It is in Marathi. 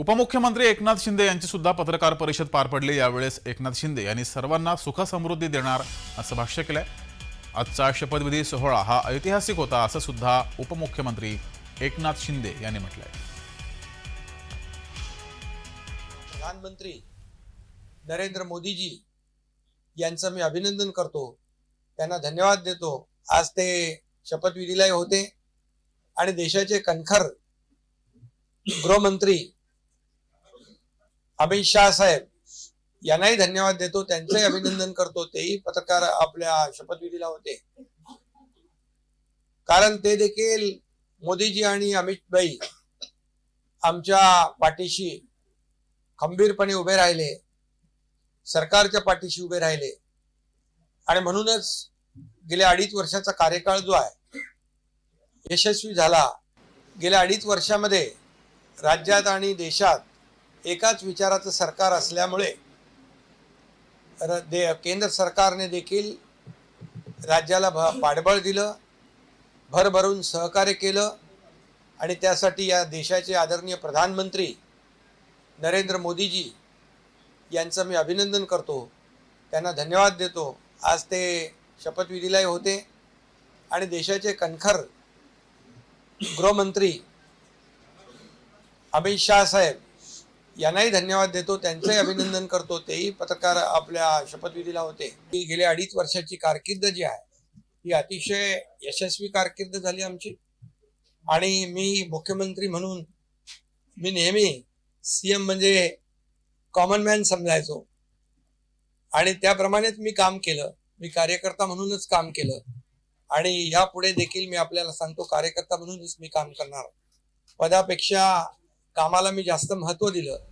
उपमुख्यमंत्री एकनाथ शिंदे यांची सुद्धा पत्रकार परिषद पार पडली. यावेळेस एकनाथ शिंदे यांनी सर्वांना सुख समृद्धी देणार असं भाष्य केलंय. आजचा शपथविधी सोहळा हा ऐतिहासिक होता असं सुद्धा उपमुख्यमंत्री एकनाथ शिंदे यांनी म्हटलंय. प्रधानमंत्री नरेंद्र मोदीजी यांचं मी अभिनंदन करतो. त्यांना धन्यवाद देतो. आज ते शपथविधीलाही होते. आणि देशाचे कणखर गृहमंत्री अमित शाह साहेब यांनाही धन्यवाद देतो त्यांचंही अभिनंदन करतो तेही पत्रकार आपल्या शपथविधीला होते. कारण ते देखील मोदीजी आणि अमित भाई आमच्या पाठीशी खंबीरपणे उभे राहिले सरकारच्या पाठीशी उभे राहिले. आणि म्हणूनच गेल्या अडीच वर्षाचा कार्यकाळ जो आहे यशस्वी झाला. गेल्या अडीच वर्षामध्ये राज्यात आणि देशात एकाच विचाराचं सरकार असल्यामुळे र- दे केंद्र सरकारने देखील राज्याला भ पाठबळ दिलं भरभरून सहकार्य केलं आणि त्यासाठी या देशाचे आदरणीय प्रधानमंत्री नरेंद्र मोदीजी यांचं मी अभिनंदन करतो. त्यांना धन्यवाद देतो. आज ते शपथविधीलाही होते आणि देशाचे कणखर गृहमंत्री अमित शाह साहेब यांनाही धन्यवाद देतो त्यांचंही अभिनंदन करतो तेही पत्रकार आपल्या शपथविधीला होते. ही गेल्या अडीच वर्षाची कारकीर्द जी आहे ही अतिशय यशस्वी कारकीर्द झाली आमची. आणि मी मुख्यमंत्री म्हणून मी नेहमी सीएम म्हणजे कॉमन मॅन समजायचो. आणि त्याप्रमाणेच मी काम केलं मी कार्यकर्ता म्हणूनच काम केलं. आणि यापुढे देखील मी आपल्याला सांगतो कार्यकर्ता म्हणूनच मी काम करणार. पदापेक्षा कामाला मी जास्त महत्त्व दिलं.